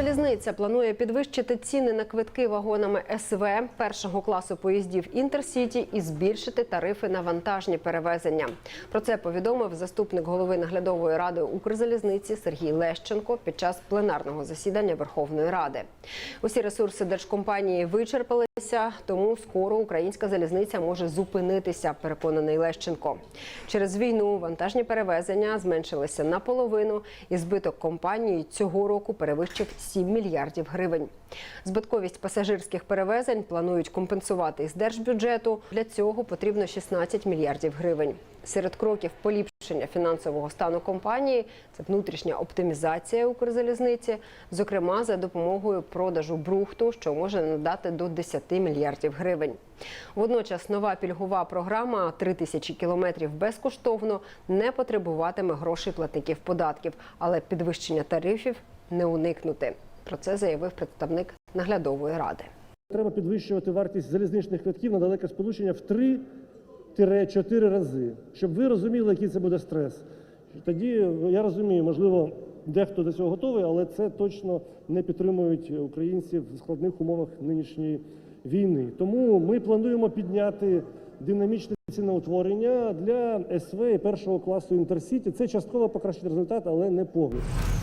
Укрзалізниця планує підвищити ціни на квитки вагонами СВ першого класу поїздів Інтерсіті і збільшити тарифи на вантажні перевезення. Про це повідомив заступник голови наглядової ради Укрзалізниці Сергій Лещенко під час пленарного засідання Верховної Ради. Усі ресурси держкомпанії вичерпалися, тому скоро українська залізниця може зупинитися. Переконаний Лещенко. Через війну вантажні перевезення зменшилися наполовину, і збиток компанії цього року перевищив 7 мільярдів гривень. Збитковість пасажирських перевезень планують компенсувати із держбюджету. Для цього потрібно 16 мільярдів гривень. Серед кроків поліпшення фінансового стану компанії це внутрішня оптимізація Укрзалізниці, зокрема за допомогою продажу брухту, що може надати до 10 мільярдів гривень. Водночас нова пільгова програма «3 тисячі кілометрів безкоштовно не потребуватиме грошей платників податків, але підвищення тарифів не уникнути. Про це заявив представник наглядової ради. Треба підвищувати вартість залізничних квитків на далеке сполучення в 3-4 рази, щоб ви розуміли, який це буде стрес. Тоді я розумію, можливо, дехто до цього готовий, але це точно не підтримують українців в складних умовах нинішньої війни. Тому ми плануємо підняти динамічне ціноутворення для СВ і першого класу інтерсіті. Це частково покращить результат, але не повністю.